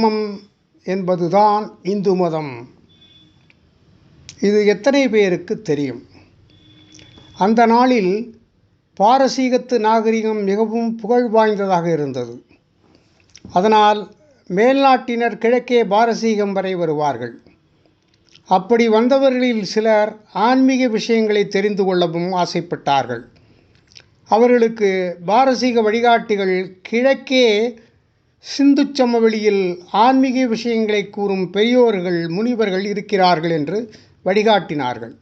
மதம் என்பதுதான் இந்து மதம். இது எத்தனை பேருக்கு தெரியும்? அந்த நாளில் பாரசீகத்து நாகரிகம் மிகவும் புகழ் வாய்ந்ததாக இருந்தது. அதனால் மேல்நாட்டினர் கிழக்கே பாரசீகம் வரை வருவார்கள். அப்படி வந்தவர்களில் சிலர் ஆன்மீக விஷயங்களை தெரிந்து கொள்ளவும் ஆசைப்பட்டார்கள். அவர்களுக்கு பாரசீக வழிகாட்டிகள் கிழக்கே சிந்து சமவெளியில் ஆன்மீக விஷயங்களை கூறும் பெரியோர்கள் முனிவர்கள் இருக்கிறார்கள் என்று வழிகாட்டினார்கள்.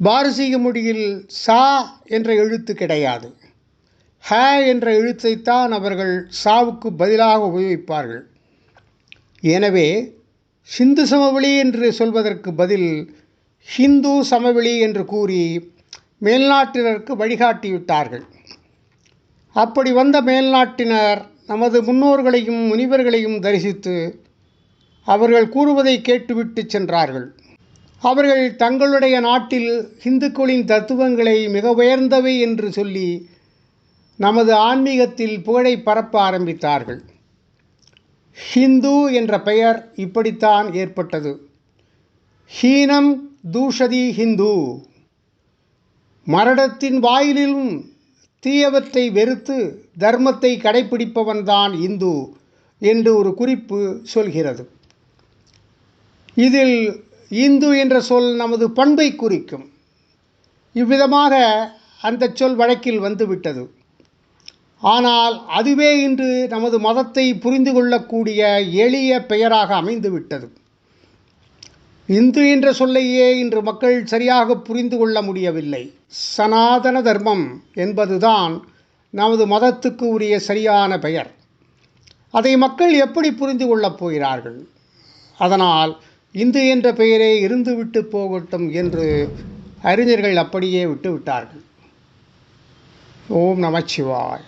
பாரசீக மொழியில் சா என்ற எழுத்து கிடையாது. ஹ என்ற எழுத்தைத்தான் அவர்கள் சாவுக்கு பதிலாக உபயோகிப்பார்கள். எனவே சிந்து சமவெளி என்று சொல்வதற்கு பதில் ஹிந்து சமவெளி என்று கூறி மேல்நாட்டினருக்கு வழிகாட்டிவிட்டார்கள். அப்படி வந்த மேல்நாட்டினர் நமது முன்னோர்களையும் முனிவர்களையும் தரிசித்து அவர்கள் கூறுவதை கேட்டுவிட்டு சென்றார்கள். அவர்கள் தங்களுடைய நாட்டில் இந்துக்களின் தத்துவங்களை மிக உயர்ந்தவை என்று சொல்லி நமது ஆன்மீகத்தில் புகழை பரப்ப ஆரம்பித்தார்கள். ஹிந்து என்ற பெயர் இப்படித்தான் ஏற்பட்டது. ஹீனம் தூஷதி ஹிந்து. மரடத்தின் வாயிலிலும் தீயவற்றை வெறுத்து தர்மத்தை கடைபிடிப்பவன்தான் இந்து என்று ஒரு குறிப்பு சொல்கிறது. இதில் இந்து என்ற சொல் நமது பண்பை குறிக்கும். இவ்விதமாக அந்த சொல் வழக்கில் வந்துவிட்டது. ஆனால் அதுவே இன்று நமது மதத்தை புரிந்து கொள்ளக்கூடிய எளிய பெயராக அமைந்துவிட்டது. இந்து என்ற சொல்லையே இன்று மக்கள் சரியாக புரிந்து கொள்ள முடியவில்லை. சனாதன தர்மம் என்பதுதான் நமது மதத்துக்கு உரிய சரியான பெயர். அதை மக்கள் எப்படி புரிந்து கொள்ளப் போகிறார்கள்? அதனால் இந்து என்ற பெயரே இருந்துவிட்டு போகட்டும் என்று அறிஞர்கள் அப்படியே விட்டுவிட்டார்கள் ஓம் நமச்சிவாய்